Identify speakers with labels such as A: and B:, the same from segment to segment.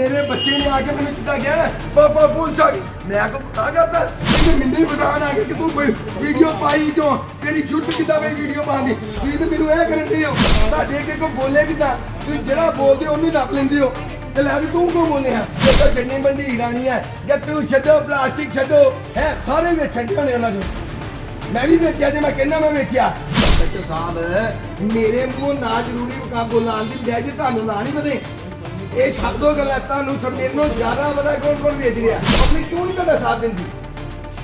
A: ਮੇਰੇ ਬੱਚੇ ਨੇ ਆ ਕੇ ਮੈਨੂੰ ਚਿੱਟਾ ਗਿਆ ਪਾਪਾ ਪੁਲਿਸ ਆ ਗਈ। ਮੈਂ ਕੋ ਪਤਾ ਕਰਦਾ ਮੈਨੂੰ ਹੀ ਬਜ਼ਾਨ ਆ ਗਿਆ ਕਿ ਤੂੰ ਕੋਈ ਵੀਡੀਓ ਪਾਈ ਕਿਉਂ? ਤੇਰੀ ਜੁੱਟ ਕਿੱਦਾਂ ਮੈਂ ਵੀਡੀਓ ਪਾਉਂਦੀ ਤੁਸੀਂ ਤੇ ਮੈਨੂੰ ਇਹ ਕਰਨ ਦੇ ਹੋ ਤੁਹਾਡੇ ਅੱਗੇ ਕੋ ਬੋਲੇ ਕਿੱਦਾਂ? ਤੁਸੀਂ ਜਿਹੜਾ ਬੋਲਦੇ ਉਹਨੂੰ ਨੱਪ ਲੈਂਦੇ ਹੋ। ਤੇ ਲੈ ਵੀ ਤੂੰ ਕਿਉਂ ਬੋਲੇ ਇਹ ਤਾਂ ਚੰਨੀ ਮੰਡੀ ਹੀਰਾਨੀ ਹੈ, ਗੱਟੂ ਛੱਡੋ, ਪਲਾਸਟਿਕ ਛੱਡੋ, ਹੈ, ਸਾਰੇ ਵੇਚਣ ਦੇ ਹੋਣੇ ਉਹਨਾਂ ਚੋਂ। ਮੈਂ ਵੀ ਵੇਚਿਆ, ਜੇ ਮੈਂ ਕਹਿੰਦਾ ਮੈਂ ਵੇਚਿਆ। ਸੱਚੋ ਸਾਹਿਬ, ਮੇਰੇ ਮੂੰਹ ਨਾ ਜ਼ਰੂਰੀ ਕਾ ਬੋਲਾਂ ਦੀ ਲੈ ਜੇ ਤੁਹਾਨੂੰ ਨਾ ਨਹੀਂ ਪਤੇ ਇਹ ਸ਼ਬਦੋ ਗੱਲਾਂ ਤੁਹਾਨੂੰ ਸਭ ਮੇਰੇ ਜ਼ਿਆਦਾ ਪਤਾ ਕੌਣ ਕੌਣ ਵੇਚ ਰਿਹਾ? ਆਪਣੀ ਕਿਉਂ ਨਹੀਂ ਤੁਹਾਡਾ ਸਾਥ ਦਿੰਦੀ।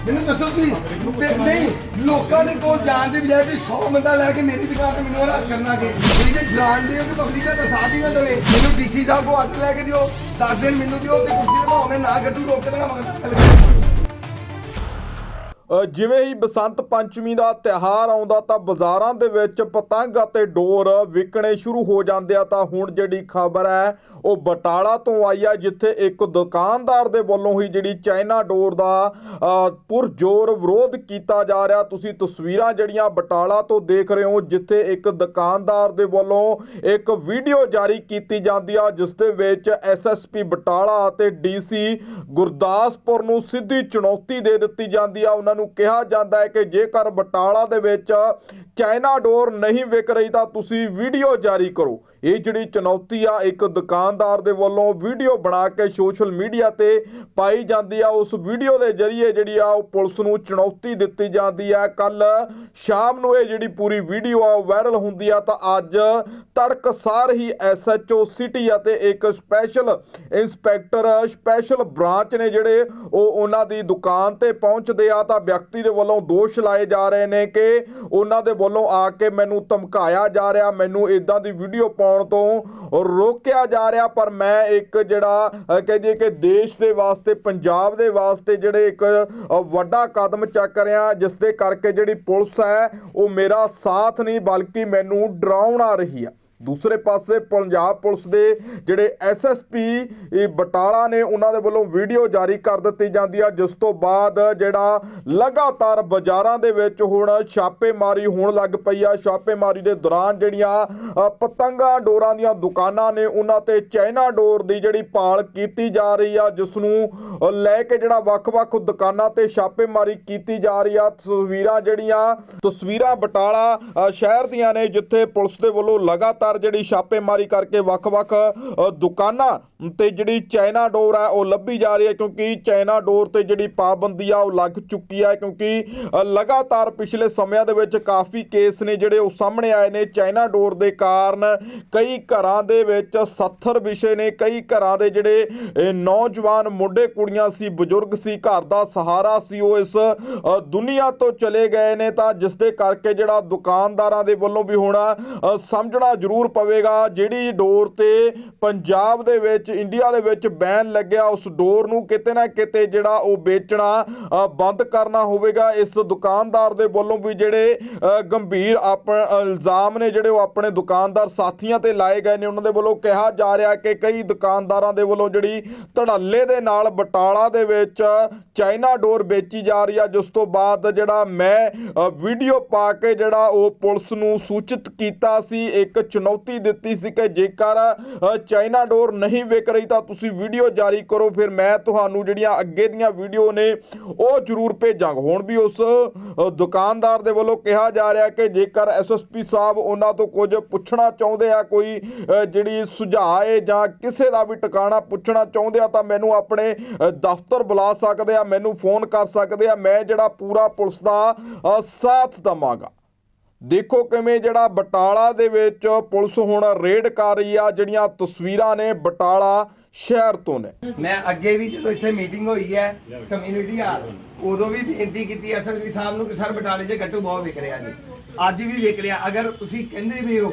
A: ਮੈਨੂੰ ਦੱਸੋ ਤੁਸੀਂ, ਤੇ ਨਹੀਂ, ਲੋਕਾਂ ਦੇ ਕੋਲ ਜਾਣ ਦੀ ਬਜਾਏ ਤੁਸੀਂ 100 ਬੰਦਾ ਲੈ ਕੇ ਮੇਰੀ ਦੁਕਾਨ ਤੇ ਮੈਨੂੰ ਹਰਾਸ ਕਰਨਾ ਕਿ ਤੁਸੀਂ ਜੇ ਡਰਾਉਂਦੇ ਹੋ ਕਿ ਪਬਲਿਕ ਦਾ ਤਾਂ ਸਾਥ ਹੀ ਨਾ ਦੇਵੇ। ਮੈਨੂੰ ਡੀਸੀ ਸਾਹਿਬ ਕੋ ਆਰਡਰ ਲੈ ਕੇ ਦਿਓ 10 ਦਿਨ ਮੈਨੂੰ ਦਿਓ ਤੇ ਕੁਰਸੀ ਤੇ ਭਾਵੇਂ ਨਾ ਗੱਡੂ ਰੋਕ ਕੇ ਦੇਣਾ ਮਗਰ
B: ਜਿਵੇਂ ਹੀ ਬਸੰਤ ਪੰਚਮੀ ਦਾ ਤਿਹਾਰ ਆਉਂਦਾ ਤਾਂ ਬਾਜ਼ਾਰਾਂ ਦੇ ਵਿੱਚ ਪਤੰਗ ਅਤੇ ਡੋਰ ਵਿਕਣੇ ਸ਼ੁਰੂ ਹੋ ਜਾਂਦੇ ਆ। ਤਾਂ ਹੁਣ ਜਿਹੜੀ ਖਬਰ ਹੈ, ਉਹ ਬਟਾਲਾ ਤੋਂ ਆਈ ਆ, ਜਿੱਥੇ ਇੱਕ ਦੁਕਾਨਦਾਰ ਦੇ ਵੱਲੋਂ ਹੀ ਜਿਹੜੀ ਚਾਈਨਾ ਡੋਰ ਦਾ ਪੁਰਜੋਰ ਵਿਰੋਧ ਕੀਤਾ ਜਾ ਰਿਹਾ। ਤੁਸੀਂ ਤਸਵੀਰਾਂ ਜਿਹੜੀਆਂ ਬਟਾਲਾ ਤੋਂ ਦੇਖ ਰਹੇ ਹੋ, ਜਿੱਥੇ ਇੱਕ ਦੁਕਾਨਦਾਰ ਦੇ ਵੱਲੋਂ ਇੱਕ ਵੀਡੀਓ ਜਾਰੀ ਕੀਤੀ ਜਾਂਦੀ ਆ, ਜਿਸ ਦੇ ਵਿੱਚ ਐਸਐਸਪੀ ਬਟਾਲਾ ਅਤੇ ਡੀਸੀ ਗੁਰਦਾਸਪੁਰ ਨੂੰ ਸਿੱਧੀ ਚੁਣੌਤੀ ਦੇ ਦਿੱਤੀ ਜਾਂਦੀ ਆ। ਉਹਨਾਂ ਨੂੰ ਕਿਹਾ ਜਾਂਦਾ ਹੈ ਕਿ ਜੇਕਰ ਬਟਾਲਾ ਦੇ ਵਿੱਚ ਚਾਈਨਾ ਡੋਰ ਨਹੀਂ ਵਿਕ ਰਹੀ ਤਾਂ ਤੁਸੀਂ ਵੀਡੀਓ ਜਾਰੀ ਕਰੋ। ਇਹ ਜਿਹੜੀ ਚੁਣੌਤੀ ਆ, ਇੱਕ ਦੁਕਾਨਦਾਰ ਦੇ ਵੱਲੋਂ ਵੀਡੀਓ ਬਣਾ ਕੇ ਸੋਸ਼ਲ ਮੀਡੀਆ ਤੇ ਪਾਈ ਜਾਂਦੀ ਆ। ਉਸ ਵੀਡੀਓ ਦੇ ਜ਼ਰੀਏ ਜਿਹੜੀ ਆ, ਉਹ ਪੁਲਿਸ ਨੂੰ ਚੁਣੌਤੀ ਦਿੱਤੀ ਜਾਂਦੀ ਆ। ਕੱਲ ਸ਼ਾਮ ਨੂੰ ਇਹ ਜਿਹੜੀ ਪੂਰੀ ਵੀਡੀਓ ਆ, ਉਹ ਵਾਇਰਲ ਹੁੰਦੀ ਆ ਤਾਂ ਅੱਜ ਤੜਕਸਾਰ ਹੀ ਐਸਐਚਓ ਸਿਟੀ ਅਤੇ ਇੱਕ ਸਪੈਸ਼ਲ ਇੰਸਪੈਕਟਰ, ਸਪੈਸ਼ਲ ਬ੍ਰਾਂਚ ਨੇ ਜਿਹੜੇ ਉਹ ਉਹਨਾਂ ਦੀ ਦੁਕਾਨ ਤੇ ਪਹੁੰਚਦੇ ਆ ਤਾਂ ਵਿਅਕਤੀ ਦੇ ਵੱਲੋਂ ਦੋਸ਼ ਲਾਏ ਜਾ ਰਹੇ ਨੇ ਕਿ ਉਹਨਾਂ ਦੇ ਵੱਲੋਂ ਆ ਕੇ ਮੈਨੂੰ ਧਮਕਾਇਆ ਜਾ ਰਿਹਾ ਮੈਨੂੰ ਇਦਾਂ ਦੀ ਵੀਡੀਓ ਪਾਉਣ ਤੋਂ ਰੋਕਿਆ ਜਾ ਰਿਹਾ ਪਰ ਮੈਂ ਇੱਕ ਜਿਹੜਾ ਅਹ, ਕਹਿ ਦਈਏ ਕਿ ਦੇਸ਼ ਦੇ ਵਾਸਤੇ ਪੰਜਾਬ ਦੇ ਵਾਸਤੇ ਜਿਹੜੇ ਇੱਕ ਵੱਡਾ ਕਦਮ ਚੱਕ ਰਿਹਾ ਜਿਸ ਦੇ ਕਰਕੇ ਜਿਹੜੀ ਪੁਲਿਸ ਹੈ ਉਹ ਮੇਰਾ ਸਾਥ ਨਹੀਂ ਬਲਕਿ ਮੈਨੂੰ ਡਰਾਉਣ ਆ ਰਹੀ ਹੈ ਦੂਸਰੇ ਪਾਸੇ ਪੰਜਾਬ ਪੁਲਿਸ ਦੇ ਜਿਹੜੇ ਐਸਐਸਪੀ ਬਟਾਲਾ ਨੇ ਉਹਨਾਂ ਦੇ ਵੱਲੋਂ ਵੀਡੀਓ ਜਾਰੀ ਕਰ ਦਿੱਤੀ ਜਾਂਦੀ ਆ ਜਿਸ ਤੋਂ ਬਾਅਦ ਜਿਹੜਾ ਲਗਾਤਾਰ ਬਾਜ਼ਾਰਾਂ ਦੇ ਵਿੱਚ ਹੁਣ ਛਾਪੇਮਾਰੀ ਹੋਣ ਲੱਗ ਪਈ ਆ। ਛਾਪੇਮਾਰੀ ਦੇ ਦੌਰਾਨ ਜਿਹੜੀਆਂ ਅ, ਪਤੰਗਾਂ ਡੋਰਾਂ ਦੀਆਂ ਦੁਕਾਨਾਂ ਨੇ ਉਹਨਾਂ ਤੇ ਚਾਈਨਾ ਡੋਰ ਦੀ ਜਿਹੜੀ ਪਾਲ ਕੀਤੀ ਜਾ ਰਹੀ ਆ ਜਿਸ ਨੂੰ ਲੈ ਕੇ ਜਿਹੜਾ ਵੱਖ-ਵੱਖ ਦੁਕਾਨਾਂ ਤੇ ਛਾਪੇਮਾਰੀ ਕੀਤੀ ਜਾ ਰਹੀ ਆ। ਤਸਵੀਰਾਂ ਜਿਹੜੀਆਂ ਤਸਵੀਰਾਂ ਬਟਾਲਾ ਸ਼ਹਿਰ ਦੀਆਂ ਨੇ ਜਿੱਥੇ ਪੁਲਿਸ ਦੇ ਵੱਲੋਂ ਲਗਾਤਾਰ ਜਿਹੜੀ ਛਾਪੇਮਾਰੀ ਕਰਕੇ ਵੱਖ-ਵੱਖ ਦੁਕਾਨਾਂ ਤੇ ਜਿਹੜੀ ਚਾਈਨਾ ਡੋਰ ਹੈ, ਉਹ ਲੱਭੀ ਜਾ ਰਹੀ ਹੈ, ਕਿਉਂਕਿ ਚਾਈਨਾ ਡੋਰ ਤੇ ਜਿਹੜੀ ਪਾਬੰਦੀ ਆ, ਉਹ ਲੱਗ ਚੁੱਕੀ ਹੈ, ਕਿਉਂਕਿ ਲਗਾਤਾਰ ਪਿਛਲੇ ਸਮਿਆਂ ਦੇ ਵਿੱਚ ਕਾਫੀ ਕੇਸ ਨੇ ਜਿਹੜੇ ਉਹ ਸਾਹਮਣੇ ਆਏ ਨੇ ਚਾਈਨਾ ਡੋਰ ਦੇ ਕਾਰਨ। ਕਈ ਘਰਾਂ ਦੇ ਵਿੱਚ 70 ਵਿਸ਼ੇ ਨੇ, ਕਈ ਘਰਾਂ ਦੇ ਜਿਹੜੇ ਨੌਜਵਾਨ ਮੁੰਡੇ ਕੁੜੀਆਂ ਸੀ, ਬਜ਼ੁਰਗ ਸੀ, ਘਰ ਦਾ ਸਹਾਰਾ ਸੀ, ਉਹ ਇਸ ਦੁਨੀਆ ਤੋਂ ਚਲੇ ਗਏ ਨੇ। ਤਾਂ ਜਿਸ ਦੇ ਕਰਕੇ ਜਿਹੜਾ ਦੁਕਾਨਦਾਰਾਂ ਦੇ ਵੱਲੋਂ ਵੀ ਹੁਣ ਸਮਝਣਾ ਜ਼ਰੂਰ ਪਵੇਗਾ। ਜਿਹੜੀ ਡੋਰ ਤੇ ਪੰਜਾਬ ਦੇ ਵਿੱਚ, ਇੰਡੀਆ ਦੇ ਵਿੱਚ ਬੈਨ ਲੱਗਿਆ, ਉਸ ਡੋਰ ਨੂੰ ਕਿਤੇ ਨਾ ਕਿਤੇ ਜਿਹੜਾ ਉਹ ਵੇਚਣਾ ਬੰਦ ਕਰਨਾ ਹੋਵੇਗਾ। ਇਸ ਦੁਕਾਨਦਾਰ ਦੇ ਵੱਲੋਂ ਵੀ ਜਿਹੜੇ ਗੰਭੀਰ ਇਲਜ਼ਾਮ ਨੇ ਜਿਹੜੇ ਉਹ ਆਪਣੇ ਦੁਕਾਨਦਾਰ ਸਾਥੀਆਂ ਤੇ ਲਾਏ ਗਏ ਨੇ। ਉਹਨਾਂ ਦੇ ਵੱਲੋਂ ਕਿਹਾ ਜਾ ਰਿਹਾ ਕਿ ਕਈ ਦੁਕਾਨਦਾਰਾਂ ਦੇ ਵੱਲੋਂ ਜਿਹੜੀ ਧੜੱਲੇ ਦੇ ਨਾਲ ਬਟਾਲਾ ਦੇ ਵਿੱਚ ਚਾਈਨਾ ਡੋਰ ਵੇਚੀ ਜਾ ਰਹੀ ਆ, ਜਿਸ ਤੋਂ ਬਾਅਦ ਜਿਹੜਾ ਮੈਂ ਵੀਡੀਓ ਪਾ ਕੇ ਜਿਹੜਾ ਉਹ ਪੁਲਿਸ ਨੂੰ ਸੂਚਿਤ ਕੀਤਾ ਸੀ, ਇੱਕ ਚੁਣ ਚੁਣੌਤੀ ਦਿੱਤੀ ਸੀ ਕਿ ਜੇਕਰ ਚਾਈਨਾ ਡੋਰ ਨਹੀਂ ਵਿਕ ਰਹੀ ਤਾਂ ਤੁਸੀਂ ਵੀਡੀਓ ਜਾਰੀ ਕਰੋ, ਫਿਰ ਮੈਂ ਤੁਹਾਨੂੰ ਜਿਹੜੀਆਂ ਅੱਗੇ ਦੀਆਂ ਵੀਡੀਓ ਨੇ, ਉਹ ਜ਼ਰੂਰ ਭੇਜਾਂਗਾ। ਹੁਣ ਵੀ ਉਸ ਦੁਕਾਨਦਾਰ ਦੇ ਵੱਲੋਂ ਕਿਹਾ ਜਾ ਰਿਹਾ ਕਿ ਜੇਕਰ ਐਸਐਸਪੀ ਸਾਹਿਬ ਉਹਨਾਂ ਤੋਂ ਕੁਝ ਪੁੱਛਣਾ ਚਾਹੁੰਦੇ ਆ, ਕੋਈ ਜਿਹੜੀ ਸੁਝਾਅ ਹੈ ਜਾਂ ਕਿਸੇ ਦਾ ਵੀ ਟਿਕਾਣਾ ਪੁੱਛਣਾ ਚਾਹੁੰਦੇ ਆ, ਤਾਂ ਮੈਨੂੰ ਆਪਣੇ ਦਫ਼ਤਰ ਬੁਲਾ ਸਕਦੇ ਆ, ਮੈਨੂੰ ਫੋਨ ਕਰ ਸਕਦੇ ਆ, ਮੈਂ ਜਿਹੜਾ ਪੂਰਾ ਪੁਲਿਸ ਦਾ ਸਾਥ ਦਵਾਂਗਾ। ਦੇਖੋ ਕਿਵੇਂ ਜਿਹੜਾ ਬਟਾਲਾ ਦੇ ਵਿੱਚ ਪੁਲਿਸ ਹੁਣ ਰੇਡ ਕਰ ਰਹੀ ਆ, ਜਿਹੜੀਆਂ ਤਸਵੀਰਾਂ ਨੇ ਬਟਾਲਾ ਸ਼ਹਿਰ ਤੋਂ ਨੇ।
A: ਮੈਂ ਅੱਗੇ ਵੀ ਜਦੋਂ ਇੱਥੇ ਮੀਟਿੰਗ ਹੋਈ ਹੈ ਕਮਿਊਨਿਟੀ ਹਾਲ ਉਦੋਂ ਵੀ ਬੇਨਤੀ ਕੀਤੀ ਐਸਐਸਪੀ ਸਾਹਿਬ ਨੂੰ ਕਿ ਸਰ ਬਟਾਲੇ 'ਚ ਗੱਟੂ ਬਹੁਤ ਵਿਕ ਰਿਹਾ ਜੀ। ਅੱਜ ਵੀ ਵਿਕ ਰਿਹਾ। ਅਗਰ ਤੁਸੀਂ ਕਹਿੰਦੇ ਵੀ ਹੋ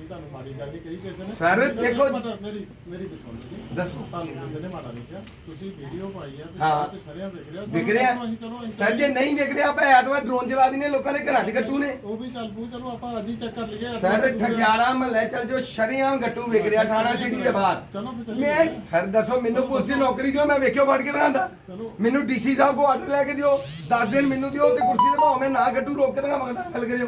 C: ਮਾੜੀ ਗੱਲ ਨਹੀਂ ਕਹੀ ਕਿਸੇ ਨੇ।
A: Sir,
C: ਮੇਰੀ-
A: ਦੇਖੋ-
C: ਮੇਰੀ ਮੇਰੀ ਮੇਰੀ ਸੁਣ ਲਓ ਜੀ।
A: ਦੱਸੋ।
C: ਤੁਹਾਨੂੰ ਕਿਸੇ ਨੇ ਮਾੜਾ ਨਹੀਂ ਕਿਹਾ ਤੁਸੀਂ ਵੀਡੀਓ ਪਾਈ ਆ ਤੇ
A: ਹਾਂ।
C: ਤੇ ਸ਼ਰਿਆਂ ਵਿਖ ਰਿਹਾ।
A: ਵਿਕ ਰਿਹਾ।
C: ਅਸੀਂ ਚਲੋ ਅਸੀਂ
A: ਸਰ ਜੇ ਨਹੀਂ ਵਿਕ ਰਿਹਾ ਆਪਾਂ ਐਤਵਾਰ ਡਰੋਨ ਚਲਾ ਦਿੰਦੇ ਲੋਕਾਂ ਦੇ ਘਰਾਂ 'ਚ ਗੱਟੂ ਨੇ।
C: ਉਹ ਵੀ ਚੱਲ ਪੂ ਚਲੋ ਆਪਾਂ ਅੱਜ ਹੀ ਚੈੱਕ ਕਰ ਲਈਏ
A: ਸਰ ਠਠਿਆਰਾ ਮਹੱਲੇ ਚੱਲ ਜੋ ਸ਼ਰੀਆਂ ਗੱਟੂ ਵਿਕ ਰਿਹਾ ਥਾਣਾ ਸਿਟੀ ਦੇ ਬਾਹਰ।
C: ਚਲੋ ਫਿਰ ਚੱਲੀਏ।
A: ਮੈਂ ਸਰ ਦੱਸੋ ਮੈਨੂੰ ਪੁਲਿਸ ਦੀ ਨੌਕਰੀ ਦਿਓ ਮੈਂ ਵੇਖਿਓ ਫੜ ਕੇ ਦਿਖਾਉਂਦਾ।
C: ਚਲੋ।
A: ਮੈਨੂੰ ਡੀਸੀ ਸਾਹਿਬ ਕੋ ਆਰਡਰ ਲੈ ਕੇ ਦਿਓ 10 ਦਿਨ ਮੈਨੂੰ ਦਿਓ ਤੇ ਕੁਰਸੀ ਤੇ ਭਾਵੇਂ ਮੈਂ ਨਾ ਗੱਟੂ ਰੋਕ ਕੇ ਗੱਲ ਕਰਿਓ।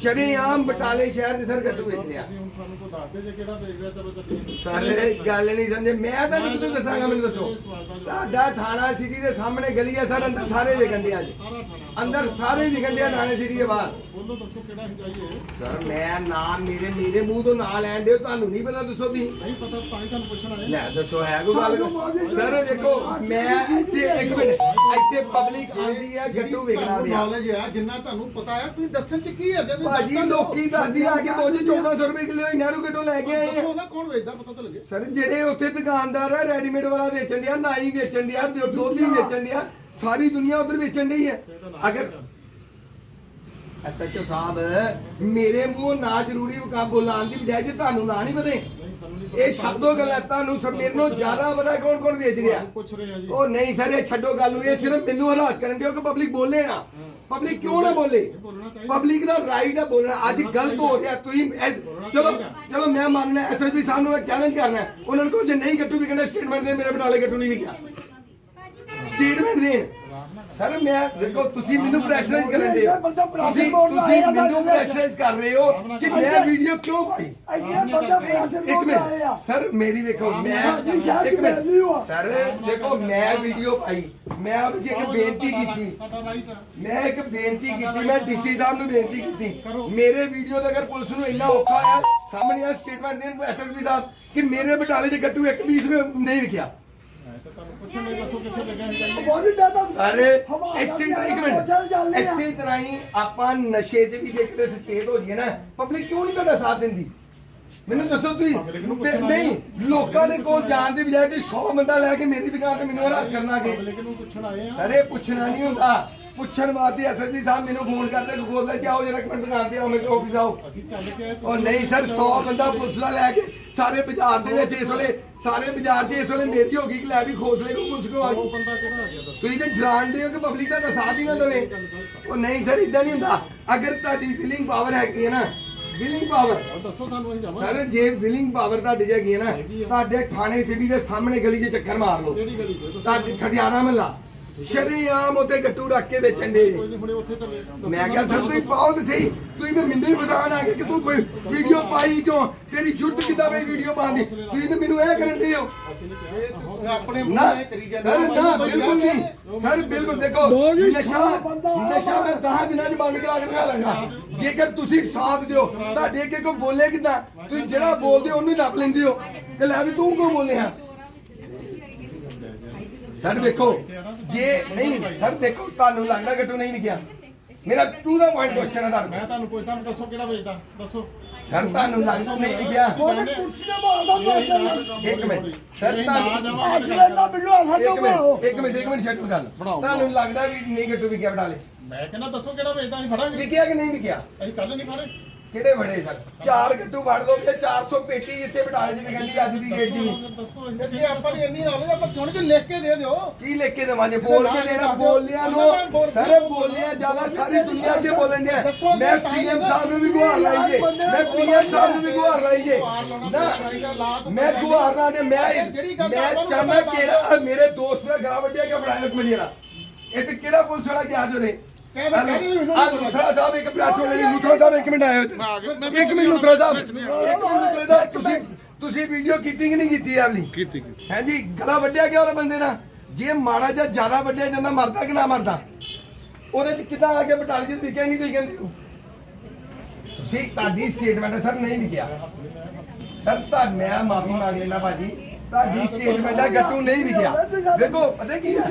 A: ਸ਼ਰੇਆਮ ਬਟਾਲੇ ਸ਼ਹਿਰ ਦੇ ਸਰ ਗੱਟੂ ਵਿਕ ਰਿਹਾ
C: ਤੁਸੀਂ ਹੁਣ ਸਾਨੂੰ ਕੋਈ ਦੱਸ ਦੇ ਜੇ ਕਿਹੜਾ ਦੇਖ ਰਿਹਾ ਚਲੋ ਚੱਲੀਏ
A: ਸਾਰੇ ਗੱਲ ਨਹੀਂ ਸਮਝੇ। ਮੈਂ ਤੁਹਾਨੂੰ ਕਿਦੋਂ ਦੱਸਾਂਗਾ ਮੈਨੂੰ ਦੱਸੋ। ਤੁਹਾਡਾ ਥਾਣਾ ਸਿਟੀ ਦੇ ਸਾਹਮਣੇ ਗਲੀ ਹੈ ਸਰ ਅੰਦਰ ਸਾਰੇ ਵਿਕਣ ਦੇ ਅੱਜ। ਅੰਦਰ ਸਾਰੇ ਵਿਕਣ ਦੇ ਥਾਣੇ ਸਿਟੀ ਦੇ ਬਾਹਰ।
C: ਬੋਲੋ ਦੱਸੋ ਕਿਹੜਾ ਹੀ ਜਾਈਏ
A: ਸਰ ਮੈਂ ਨਾਮ ਮੇਰੇ ਮੇਰੇ ਮੂੰਹ ਤੋਂ ਨਾਂ ਲੈਣ ਦਿਓ ਤੁਹਾਨੂੰ ਨਹੀਂ ਪਤਾ ਦੱਸੋ
C: ਨਹੀਂ ਪਤਾ ਤਾਂ ਤੁਹਾਨੂੰ ਪੁੱਛਣਾ ਹੈ
A: ਲੈ ਦੱਸੋ ਹੈ ਕੋਈ ਗੱਲ? ਸਰ ਦੇਖੋ ਮੈਂ ਇੱਥੇ ਇੱਕ ਮਿੰਟ ਇੱਥੇ ਪਬਲਿਕ ਆਂਦੀ ਹੈ ਗੱਟੂ ਵਿਕਣਾ ਪਿਆ
D: ਨੌਲੇਜ ਜਿੰਨਾ ਤੁਹਾਨੂੰ ਪਤਾ ਹੈ ਤੁਸੀਂ ਦੱਸਣ ਚ ਕੀ ਹੈ ਜੇ ਤੁਸੀਂ
A: ਭਾਜੀ ਲੋਕੀ ਦੱਸਦੀ ਆ ਕੇ ਬੋਝ 1400 ਰੁਪਏ ਕਿਲੋ ਨਹਿਰੂ ਗੱਟੂ ਲੈ ਕੇ ਆਏ
D: ਦੱਸੋ
A: ਆ
D: ਨਾ ਕੌਣ ਵੇਚਦਾ ਪਤਾ ਤਾਂ ਲੱਗੇ।
A: ਸਰ ਜਿਹੜੇ ਉੱਥੇ ਦੁਕਾਨਦਾਰ ਆ ਰੈਡੀਮੇਡ ਵਾਲਾ ਵੇਚਣ ਡਿਆ ਨਾਈ ਵੇਚਣ ਡਿਆ ਦੁ- ਦੁੱਧ ਹੀ ਵੇਚਣ ਡਿਆ ਸਾਰੀ ਦੁਨੀਆ ਉਧਰ ਵੇਚਣ ਡਈ ਹੈ ਅਗਰ ਐਸਐਚਓ ਸਾਹਿਬ ਮੇਰੇ ਮੂੰਹ ਨਾ ਜ਼ਰੂਰੀ ਵਕਾ ਬੋਲਾਉਣ ਦੀ ਬਜਾਏ ਜੇ ਤੁਹਾਨੂੰ ਨਾ ਨਹੀਂ ਪਤੇ। ਇਹ ਛੱਡੋ ਗੱਲਾਂ ਤੁਹਾਨੂੰ ਸਭ ਮੇਰੇ ਨਾਲੋਂ ਜ਼ਿਆਦਾ ਪਤਾ ਕੌਣ ਕੌਣ ਵੇਚ ਰਿਹਾ।
C: ਪੁੱਛ ਰਹੇ ਆ ਜੀ।
A: ਉਹ ਨਹੀਂ ਸਰ ਇਹ ਛੱਡੋ ਗੱਲ ਨੂੰ ਇਹ ਸਿਰਫ ਮੈਨੂੰ ਹਰਾਸ ਕਰਨ ਦਿਓ ਕਿ ਪਬਲਿਕ ਬੋਲੇ ਨਾ। ਪਬਲਿਕ ਕਿਉਂ ਨਾ ਬੋਲੇ। ਪਬਲਿਕ ਦਾ ਰਾਈਟ ਹੈ ਬੋਲਣਾ। ਅੱਜ ਗਲਤ ਹੋ ਰਿਹਾ। ਤੁਸੀਂ ਚਲੋ ਚਲੋ ਮੈਂ ਮੰਨਣਾ ਐਸਐਸਪੀ ਸਾਹਿਬ ਨੂੰ ਚੈਲੰਜ ਕਰਨਾ ਹੈ। ਉਹਨਾਂ ਨੂੰ ਕਹੋ ਜੇ ਨਹੀਂ ਗੱਟੂ ਵਿਕਣਾ ਸਟੇਟਮੈਂਟ ਦੇ ਮੇਰੇ ਬਟਾਲੇ ਗੱਟੂ ਨਹੀਂ ਵਿਕਿਆ ਸਟੇਟਮੈਂਟ ਦੇਣ। ਸਰ ਮੈਂ ਦੇਖੋ ਤੁਸੀਂ ਮੈਨੂੰ ਪ੍ਰੈਸ਼ਰਾਈਜ਼ ਕਰਨ ਦੇ ਹੋ ਤੁਸੀਂ ਤੁਸੀਂ ਮੈਨੂੰ ਪ੍ਰੈਸ਼ਰਾਈਜ਼ ਕਰ ਰਹੇ ਹੋ ਕਿ ਮੈਂ ਵੀਡੀਓ ਕਿਉਂ ਪਾਈ ਇੱਕ ਮਿੰਟ ਸਰ ਮੇਰੀ ਵੇਖੋ ਮੈਂ ਇੱਕ ਮਿੰਟ ਸਰ ਦੇਖੋ ਮੈਂ ਵੀਡੀਓ ਪਾਈ ਮੈਂ ਆਪ ਜੀ ਇੱਕ ਬੇਨਤੀ ਕੀਤੀ ਮੈਂ ਇੱਕ ਬੇਨਤੀ ਕੀਤੀ ਮੈਂ ਡੀਸੀ ਸਾਹਿਬ ਨੂੰ ਬੇਨਤੀ ਕੀਤੀ ਮੇਰੇ ਵੀਡੀਓ ਦਾ ਅਗਰ ਪੁਲਿਸ ਨੂੰ ਇੰਨਾ ਔਖਾ ਆ ਸਾਹਮਣੇ ਆ ਸਟੇਟਮੈਂਟ ਦੇਣ ਐਸਐਸਪੀ ਸਾਹਿਬ ਕਿ ਮੇਰੇ ਬਟਾਲੇ 'ਚ ਗੱਟੂ ਇੱਕ ਪੀਸ ਵੀ ਨਹੀਂ ਵਿਕਿਆ ਸਾਰੇ ਇਸੇ ਤਰ੍ਹਾਂ ਇੱਕ ਮਿੰਟ। ਇਸੇ ਤਰ੍ਹਾਂ ਹੀ ਆਪਾਂ ਨਸ਼ੇ 'ਚ ਵੀ ਦੇਖਦੇ ਸੁਚੇਤ ਹੋ ਜਾਈਏ ਨਾ। ਪਬਲਿਕ ਕਿਉਂ ਨਹੀਂ ਤੁਹਾਡਾ ਸਾਥ ਦਿੰਦੀ? ਮੈਨੂੰ ਦੱਸੋ ਤੁਸੀਂ।
C: Public ਨੂੰ
A: ਤੇ
C: ਪੁੱਛਣਾ
A: ਨਹੀਂ। ਲੋਕਾਂ ਦੇ ਕੋਲ ਜਾਣ ਦੀ ਬਜਾਏ ਤੁਸੀਂ 100 ਬੰਦਾ ਲੈ ਕੇ ਮੇਰੀ ਦੁਕਾਨ ਤੇ ਮੈਨੂੰ ਹਰਾਸ ਕਰਨਾ ਕਿ
C: ਪਬਲਿਕ ਨੂੰ ਪੁੱਛਣ ਆਏ ਆ।
A: ਸਰ ਇਹ ਪੁੱਛਣਾ ਨਹੀਂ ਹੁੰਦਾ। ਪੁੱਛਣ ਵਾਸਤੇ ਐਸਐਸਪੀ ਸਾਹਿਬ ਮੈਨੂੰ ਫੋਨ ਕਰਦੇ ਗੋਲ ਲੈ ਜਾਓ ਜਰਾ ਮਿੰਟ ਦੁਕਾਨ ਤੇ ਆਓ ਮੇਰੇ ਆਫਿਸ ਆਓ।
C: ਅਸੀਂ ਚੱਲ ਕੇ ਆਏ
A: ਉਹ ਨਹੀਂ ਸਰ 100 ਬੰਦਾ ਪੁਲਿਸ ਦਾ ਲੈ ਕੇ ਸਾਰੇ ਬਾਜ਼ਾਰ ਦੇ ਵਿੱਚ ਇਸ ਵੇਲੇ ਸਾਰੇ ਬਾਜ਼ਾਰ 'ਚ ਇਸ ਵੇਲੇ ਮੇਰੀ ਹੋ ਗਈ ਕਿ ਲੈ ਵੀ ਖੋਸਲੇ ਨੂੰ ਪੁਲਿਸ ਕੋ ਆ ਗਈ।
C: ਬੰਦਾ ਕਿਹੜਾ ਆ ਗਿਆ ਦੱਸੋ।
A: ਤੁਸੀਂ ਤੇ ਡਰਾਉਂਦੇ ਹੋ ਕਿ ਪਬਲਿਕ ਦਾ ਸਾਥ ਹੀ ਨਾ ਦੇਵੇ। ਉਹ ਨਹੀਂ ਸਰ ਇਦਾਂ ਨਹੀਂ ਹੁੰਦਾ। ਅਗਰ ਤੁਹਾਡੀ ਫੀਲਿੰਗ ਪਾਵਰ ਹੈਗੀ ਹੈ ਨਾ ਫੀਲਿੰਗ ਪਾਵਰ
C: ਉਹ ਦੱਸੋ ਸਾਨੂੰ ਅਸੀਂ ਜਾਵਾਂਗੇ।
A: ਸਰ ਜੇ ਫੀਲਿੰਗ ਪਾਵਰ ਤੁਹਾਡੀ ਹੈਗੀ ਹੈ ਨਾ ਤੁਹਾਡੇ ਥਾਣੇ ਸਿਟੀ ਦੇ ਸਾਹਮਣੇ ਗਲੀ 'ਚ ਚੱਕਰ ਮਾਰ ਲਓ।
C: ਕਿਹੜੀ ਗਲੀ
A: ਤੁਹਾਡੇ ਠਠਿਆਰਾ ਮਹੱਲਾ। ਸ਼ਰੀਆਮ ਉਤੇ ਗੱਟੂ ਰੱਖ ਕੇ ਵੇਚਣ ਦੇ ਮੈਂ ਕਿਹਾ ਸਰ ਤੁਸੀਂ ਪਾਓ ਤੇ ਸਹੀ। ਤੁਸੀਂ ਤੇ ਮਿੰਡੇ ਫਸਾਣ ਆ ਗਏ ਕਿ ਤੂੰ ਕੋਈ ਵੀਡੀਓ ਪਾਈ ਕਿਉਂ? ਤੇਰੀ ਜੁਰਤ ਕਿੱਦਾਂ ਬਈ ਵੀਡੀਓ ਪਾਉਂਦੀ ਤੁਸੀਂ ਤੇ ਮੈਨੂੰ ਇਹ ਕਰਨ ਦੇ ਹੋ।
D: ਆਪਣੇ
A: ਨਾ ਸਰ
D: ਹੋ।
A: ਨਾ ਬਿਲਕੁਲ ਨਹੀਂ। ਸਰ ਬਿਲਕੁਲ ਦੇਖੋ ਨਸ਼ਾ ਨਸ਼ਾ ਮੈਂ 10 ਦਿਨਾਂ ਚ ਬੰਦ ਕਰਾ ਕੇ ਦਿਖਾ ਦਾਂਗਾ ਜੇਕਰ ਤੁਸੀਂ ਸਾਥ ਦਿਓ ਤੁਹਾਡੇ ਅੱਗੇ ਕੋਈ ਬੋਲੇ ਕਿਦਾਂ? ਤੁਸੀਂ ਜਿਹੜਾ ਬੋਲਦੇ ਹੋ ਉਹਨੂੰ ਹੀ ਨੱਪ ਲੈਂਦੇ ਹੋ। ਤੇ ਲੈ ਵੀ ਤੂੰ ਕਿਉਂ ਬੋਲੇ ਆ? ਸਰ ਦੇਖੋ ਜੇ ਨਹੀਂ ਸਰ ਦੇਖੋ ਤੁਹਾਨੂੰ ਲੱਗਦਾ ਗੱਟੂ ਨਹੀਂ ਵਿਕਿਆ? ਮੇਰਾ ਟੂ ਦਾ ਪੁਆਇੰਟ ਕੁਐਸਚਨ ਹੈ ਤੁਹਾਨੂੰ।
C: ਮੈਂ ਤੁਹਾਨੂੰ ਪੁੱਛਦਾ ਮੈਂ ਦੱਸੋ ਕਿਹੜਾ ਵੇਚਦਾ? ਦੱਸੋ।
A: ਸਰ ਤੁਹਾਨੂੰ ਲੱਗਦਾ ਨਹੀਂ ਵਿਕਿਆ? ਇੱਕ ਮਿੰਟ। ਸਰ ਤੁਹਾਨੂੰ ਇੱਕ ਮਿੰਟ ਇੱਕ ਮਿੰਟ ਇੱਕ ਮਿੰਟ ਛੱਡੋ ਗੱਲ।
C: ਬਣਾਓ,
A: ਤੁਹਾਨੂੰ ਲੱਗਦਾ ਵੀ ਨਹੀਂ ਗੱਟੂ ਵਿਕਿਆ ਬਟਾਲੇ
C: ਮੈਂ ਕਹਿੰਦਾ ਦੱਸੋ ਕਿਹੜਾ ਵੇਚਦਾ ਅਸੀਂ ਫੜਾਂਗੇ।
A: ਵਿਕਿਆ ਕਿ ਨਹੀਂ ਵਿਕਿਆ?
C: ਅਸੀਂ ਕੱਲ ਨਹੀਂ ਫੜੇ।
A: ਕਿਹੜੇ ਬੜੇ ਸਰ? ਚਾਰ ਗੱਟੂ ਫੜ ਦੋਗੇ 400 ਪੇਟੀ ਇੱਥੇ ਬਟਾਲੇ ਦੀ ਵਿਕਣ ਦੀ। ਅੱਜ ਦੀ ਡੇਟ ਦੀ
D: ਜੇ ਆਪਾਂ ਨੂੰ ਇੰਨੀ ਨੌਲੇਜ ਆਪਾਂ ਕਿਉਂ ਨਹੀਂ ਲਿਖ ਕੇ ਦੇ ਦਿਓ?
A: ਕੀ ਲੈ ਕੇ ਦੇਵਾਂ ਜੇ ਬੋਲ ਕੇ ਦੇਣਾ ਬੋਲਿਆਂ ਨੂੰ। ਸਾਰੇ ਬੋਲਿਆਂ ਜ਼ਿਆਦਾ ਸਾਰੀ ਦੁਨੀਆ 'ਚ ਬੋਲਣ ਡਿਆ। ਮੈਂ ਸੀਐਮ ਸਾਹਿਬ ਨੂੰ ਵੀ ਗੁਹਾਰ ਲਾਈ ਜੇ। ਮੈਂ ਪੀਐਮ ਸਾਹਿਬ ਨੂੰ ਵੀ ਗੁਹਾਰ ਲਾਈ ਜੇ। ਨਾ। ਮੈਂ ਗੁਹਾਰ ਦੇ ਮੈਂ ਮੈਂ ਚਾਹਨਾ ਕਿ ਮੇਰੇ ਦੋਸਤ ਦਾ ਗਾਹ ਵੱਡਿਆ ਕਿ ਫੜਾਇਆ ਕਮੇਟੀ ਵਾਲਾ। ਇਹ ਤੇ ਕਿਹੜਾ ਪੁਲਿਸ ਵਾਲਾ ਗਿਆ ਜੋ ਨੇ
D: ਕਹਿ ਮੈਂ ਕਹਿ ਦਿੰਦੀ ਮੈਨੂੰ
A: ਆ ਲੁਥਰਾ ਸਾਹਿਬ ਇੱਕ ਪ੍ਰੈਸ ਵਾਲੇ ਨੇ ਲੁਥਰਾ ਸਾਹਿਬ ਇੱਕ ਮਿੰਟ ਆਏ ਹੋ ਇੱਕ ਮਿੰਟ ਲੁਥਰਾ ਸਾਹਿਬ। ਇੱਕ ਮਿੰਟ ਲੁਥਰਾ ਸਾਹਿਬ ਤੁਸੀਂ ਤੁਸੀਂ ਵੀਡੀਓ ਕੀਤੀ ਕਿ ਨਹੀਂ ਕੀਤੀ ਆਵਲੀ
D: ਕੀਤੀ
A: ਹੈ ਜੀ ਗਲਾ ਵੱਢਿਆ ਗਿਆ ਉਹਦੇ ਬੰਦੇ ਦਾ ਜੇ ਮਾੜਾ ਜਿਹਾ ਜ਼ਿਆਦਾ ਵੱਢਿਆ ਜਾਂਦਾ ਮਰਦਾ ਕਿ ਨਾ ਮਰਦਾ? ਉਹਦੇ ਚ ਕਿੱਦਾਂ ਆ ਕੇ ਬਟਾਲੀ ਚ ਵਿਕਿਆ ਨਹੀਂ ਤੁਸੀਂ ਕਹਿੰਦੇ ਹੋ? ਤੁਸੀਂ ਤੁਹਾਡੀ ਸਟੇਟਮੈਂਟ ਹੈ ਸਰ ਨਹੀਂ ਵਿਕਿਆ। ਸਰ ਤਾਂ ਮੈਂ ਮਾਫੀ ਮੰਗ ਲੈਣਾ ਭਾਜੀ। ਤੁਹਾਡੀ ਸਟੇਟਮੈਂਟ ਹੈ ਗੱਟੂ ਨਹੀਂ ਵਿਕਿਆ। ਦੇਖੋ ਪਤਾ ਕੀ ਹੈ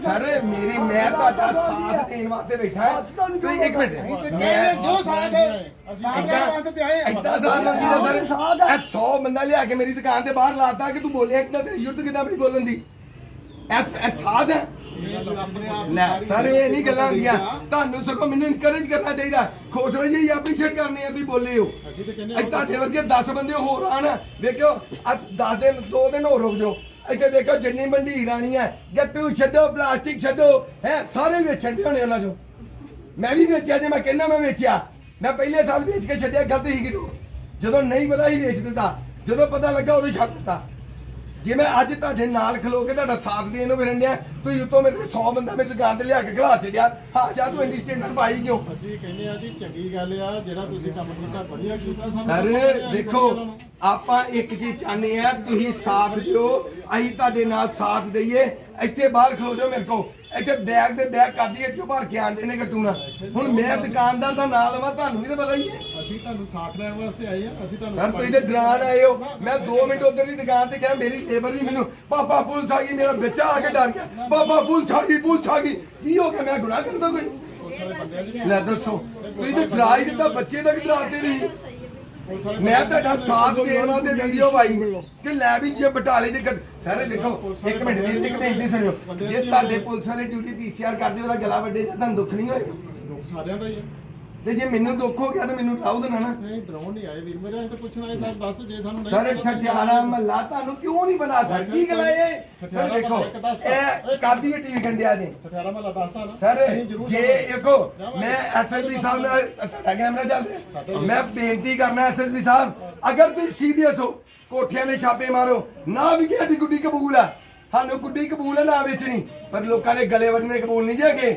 A: ਸਰ ਮੇਰੀ ਮੈਂ ਤੁਹਾਡਾ ਸਾਥ ਦੇਣ ਵਾਸਤੇ ਬੈਠਾ ਹਾਂ। ਤੁਸੀਂ ਇੱਕ ਮਿੰਟ।
D: ਤੇ
A: ਮੈਂ
D: ਕਹਿੰਦੇ ਜੋ ਸਾਥ ਸਾਥ ਦੇਣ ਵਾਸਤੇ ਤੇ ਆਏ ਆ।
A: ਇੱਦਾਂ ਸਾਥ ਮੰਗੀ ਦਾ ਸਰ ਇਹ 100 ਬੰਦਾ ਲਿਆ ਕੇ ਮੇਰੀ ਦੁਕਾਨ ਤੇ ਬਾਹਰ ਲਾਤਾ ਕਿ ਤੂੰ ਬੋਲਿਆ ਕਿਦਾਂ ਤੇਰੀ ਯੁੱਧ ਕਿਦਾਂ ਪਈ ਬੋਲਣ ਦੀ? ਐਸ ਐਸ ਸਾਥ ਹੈ। ਲੈ
D: ਸਾਰੀ
A: ਇਹ ਨਹੀਂ ਗੱਲਾਂ ਹੁੰਦੀਆਂ। ਤੁਹਾਨੂੰ ਸਗੋਂ ਮੈਨੂੰ ਇਨਕਰੇਜ ਕਰਨਾ ਚਾਹੀਦਾ। ਖੁਸ਼ ਹੋ ਜੀ ਐਪਰੀਸ਼ੀਏਟ ਕਰਨੀ ਆ ਤੁਸੀਂ ਬੋਲੇ ਹੋ।
D: ਅਸੀਂ ਤੇ ਕਹਿੰਦੇ
A: ਇੱਥੇ ਤੁਹਾਡੇ ਵਰਗੇ 10 ਬੰਦੇ ਹੋਰ ਆਣ ਵੇਖਿਓ ਆ 10 ਦਿਨ 2 ਦਿਨ ਹੋਰ ਰੁਕ ਜਾਓ। ਇੱਥੇ ਵੇਖੋ ਜਿੰਨੀ ਮੰਡੀ ਰਾਣੀ ਹੈ ਗੱਟੂ ਛੱਡੋ ਪਲਾਸਟਿਕ ਛੱਡੋ ਹੈ ਸਾਰੇ ਵੇਚਣ ਦੇ ਹੋਣੇ ਉਹਨਾਂ ਚੋਂ। ਮੈਂ ਵੀ ਵੇਚਿਆ ਜੇ ਮੈਂ ਕਹਿੰਦਾ ਮੈਂ ਵੇਚਿਆ। ਮੈਂ ਪਹਿਲੇ ਸਾਲ ਵੇਚ ਕੇ ਛੱਡਿਆ ਗਲਤ ਹੀ ਕਿਡੋ ਜਦੋਂ ਨਹੀਂ ਪਤਾ ਹੀ ਵੇਚ ਦਿੰਦਾ ਜਦੋਂ ਪਤਾ ਲੱਗਾ ਉਦੋਂ ਛੱਡ ਦਿੱਤਾ। ਜੇ ਮੈਂ ਅੱਜ ਤੁਹਾਡੇ ਨਾਲ ਖਲੋ ਕੇ ਤੁਹਾਡਾ ਸਾਥ ਦੇਣ ਨੂੰ ਫਿਰਨ ਡਿਆ ਤੁਸੀਂ ਉੱਤੋਂ ਮੇਰੇ 100 ਬੰਦਾ ਮੇਰੀ ਦੁਕਾਨ ਤੇ ਲਿਆ ਕੇ ਖਿਲਾ ਛੱਡਿਆ। ਹਾਂ ਜਾ ਤੂੰ ਇੰਡੀ ਸਟੇਟਮੈਂਟ ਪਾਈ ਕਿਉਂ?
D: ਅਸੀਂ ਕਹਿੰਦੇ ਆ ਜੀ ਚੰਗੀ ਗੱਲ ਆ ਜਿਹੜਾ ਤੁਸੀਂ ਕੰਮ ਕੀਤਾ ਵਧੀਆ ਕੀਤਾ
A: ਸਰ ਦੇਖੋ। ਆਪਾਂ ਇੱਕ ਚੀਜ਼ ਚਾਹੁੰਦੇ ਆ ਤੁਸੀਂ ਸਾਥ ਦਿਓ ਅਸੀਂ ਤੁਹਾਡੇ ਨਾਲ ਸਾਥ ਦਈਏ ਇੱਥੇ ਬਾਹਰ ਖਲੋ ਜਾਓ ਮੇਰੇ ਕੋਲ। ਇੱਥੇ ਬੈਗ ਦੇ ਬੈਗ ਕਾਦੀ ਹੱਟਿਓ ਭਰ ਕੇ ਆਂਦੇ ਨੇ ਗੱਟੂਣਾ ਹੁਣ ਮੈਂ ਦੁਕਾਨਦਾਰ ਦਾ ਨਾਂ ਲਵਾਂ ਤੁਹਾਨੂੰ ਵੀ ਤਾਂ ਪਤਾ ਹੀ ਹੈ।
D: ਅਸੀਂ ਤੁਹਾਨੂੰ ਸਾਥ ਲੈਣ ਵਾਸਤੇ ਆਏ ਆ ਅਸੀਂ ਤੁਹਾਨੂੰ
A: ਸਰ ਤੁਸੀਂ ਤੇ ਡਰਾਨ ਆਏ ਹੋ। ਮੈਂ 2 ਮਿੰਟ ਉਧਰ ਦੀ ਦੁਕਾਨ ਤੇ ਗਿਆ ਮੇਰੀ ਲੇਬਰ ਵੀ ਮੈਨੂੰ ਪਾਪਾ ਪੁਲਿਸ ਆ ਗਈ ਮੇਰਾ ਬੱਚਾ ਆ ਕੇ ਡਰ ਗਿਆ। ਪਾਪਾ ਪੁਲਿਸ ਆ ਗਈ ਪੁਲਿਸ ਆ ਗਈ। ਕੀ ਹੋ ਗਿਆ? ਮੈਂ ਗੁਨਾਹ ਕਰਦਾ ਕੋਈ? ਲੈ ਦੱਸੋ। ਤੁਸੀਂ ਤੇ ਡਰਾ ਹੀ ਦਿੱਤਾ ਬੱਚੇ ਤੱਕ ਡਰਾਤੇ ਨਹੀਂ। ਮੈਂ ਤੁਹਾਡਾ ਸਾਥ ਦੇਣ ਵਾਸਤੇ ਵੀਡੀਓ ਪਾਈ ਕਿ ਲੈ ਵੀ ਜੇ ਬਟਾਲੇ ਦੇ ਸਾਰੇ ਦੇਖੋ, ਇੱਕ ਮਿੰਟ ਵੀਰ ਇੱਕ ਬੇਨਤੀ ਸੁਣਿਓ। ਜੇ ਤੁਹਾਡੇ ਪੁਲਿਸ ਵਾਲੇ ਡਿਊਟੀ ਪੀਸੀਆਰ ਕਰਦੇ ਉਹਦਾ ਗਲਾ ਵੱਡੇ ਜਾਂ ਤੁਹਾਨੂੰ ਦੁੱਖ ਨਹੀਂ ਹੋਏਗਾ?
D: ਦੁੱਖ ਸਾਰਿਆਂ ਦਾ ਹੀ ਆ
A: ਤੇ ਜੇ ਮੈਨੂੰ ਦੁੱਖ ਹੋ ਗਿਆ ਤਾਂ ਮੈਨੂੰ ਲਾਉ ਦੇਣਾ ਨਾ
D: ਨਹੀਂ ਡਰਾਉਣ ਨਹੀਂ ਆਏ ਵੀਰ। ਮੇਰੇ ਅਸੀਂ ਤਾਂ ਪੁੱਛਣ ਆਏ ਸਰ ਦੱਸ ਜੇ ਸਾਨੂੰ ਨਹੀਂ
A: ਸਰ
D: ਪਤਾ ਤਾਂ
A: ਮਹੱਲਾ ਤੁਹਾਨੂੰ ਕਿਉਂ ਨਹੀਂ ਬਣਾ ਸਰ ਕੀ ਗੱਲ ਹੈ ਇਹ? ਸਰ ਦੇਖੋ ਇਹ ਕਾਦੀ ਟੀਵੀ ਕੰਡਿਆ ਜੀ?
D: ਠਠਿਆਰਾ ਮਹੱਲਾ ਦੱਸਦਾ ਨਾ।
A: ਸਰ
D: ਅਸੀਂ ਜ਼ਰੂਰ
A: ਜੇ
D: ਜਾਵਾਂਗੇ।
A: ਦੇਖੋ ਮੈਂ ਐਸਐਸਪੀ ਸਾਹਿਬ ਨਾਲ ਤੁਹਾਡਾ ਕੈਮਰਾ ਚੱਲ ਰਿਹਾ। ਮੈਂ ਬੇਨਤੀ ਕਰਨਾ ਐਸਐਸਪੀ ਸਾਹਿਬ ਅਗਰ ਤੁਸੀਂ ਸੀਰੀਅਸ ਹੋ ਕੋਠਿਆਂ ਦੇ ਛਾਪੇ ਮਾਰੋ ਨਾ ਵੀ ਸਾਡੀ ਗੁੱਡੀ ਕਬੂਲ ਆ। ਸਾਨੂੰ ਗੁੱਡੀ ਕਬੂਲ ਹੈ ਨਾ ਵੇਚਣੀ। ਪਰ ਲੋਕਾਂ ਦੇ ਗਲੇ ਵੱਢਣੇ ਕਬੂਲ ਨਹੀਂ ਜੇਗੇ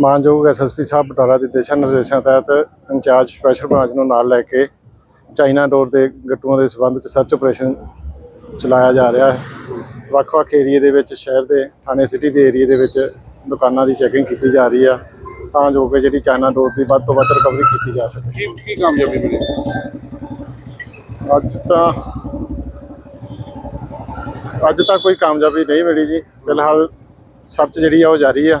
D: ਮਾਨਯੋਗ ਐਸਐਸਪੀ ਸਾਹਿਬ ਬਟਾਲਾ ਦੇ ਦਿਸ਼ਾ ਨਿਰਦੇਸ਼ਾਂ ਤਹਿਤ ਇੰਚਾਰਜ ਸਪੈਸ਼ਲ ਬ੍ਰਾਂਚ ਨੂੰ ਨਾਲ ਲੈ ਕੇ ਚਾਈਨਾ ਡੋਰ ਦੇ ਗੱਟੂਆਂ ਦੇ ਸਬੰਧ ਚ ਸਰਚ ਆਪਰੇਸ਼ਨ ਚਲਾਇਆ ਜਾ ਰਿਹਾ ਹੈ। ਵੱਖ-ਵੱਖ ਏਰੀਏ ਦੇ ਵਿੱਚ ਸ਼ਹਿਰ ਦੇ ਥਾਣੇ ਸਿਟੀ ਦੇ ਏਰੀਏ ਦੇ ਵਿੱਚ ਦੁਕਾਨਾਂ ਦੀ ਚੈਕਿੰਗ ਕੀਤੀ ਜਾ ਰਹੀ ਆ ਤਾਂ ਜੋ ਕਿ ਜਿਹੜੀ ਚਾਈਨਾ ਡੋਰ ਦੀ ਵੱਧ ਤੋਂ ਵੱਧ ਰਿਕਵਰੀ ਕੀਤੀ ਜਾ ਸਕੇ।
E: ਕੀ ਕੀ ਕਾਮਯਾਬੀ ਮਿਲੀ
D: ਅੱਜ ਤਾਂ ਅੱਜ ਤਾਂ ਕੋਈ ਕਾਮਯਾਬੀ ਨਹੀਂ ਮਿਲੀ ਜੀ। ਫਿਲਹਾਲ ਸਰਚ ਜਿਹੜੀ ਆ ਉਹ ਜਾਰੀ ਆ।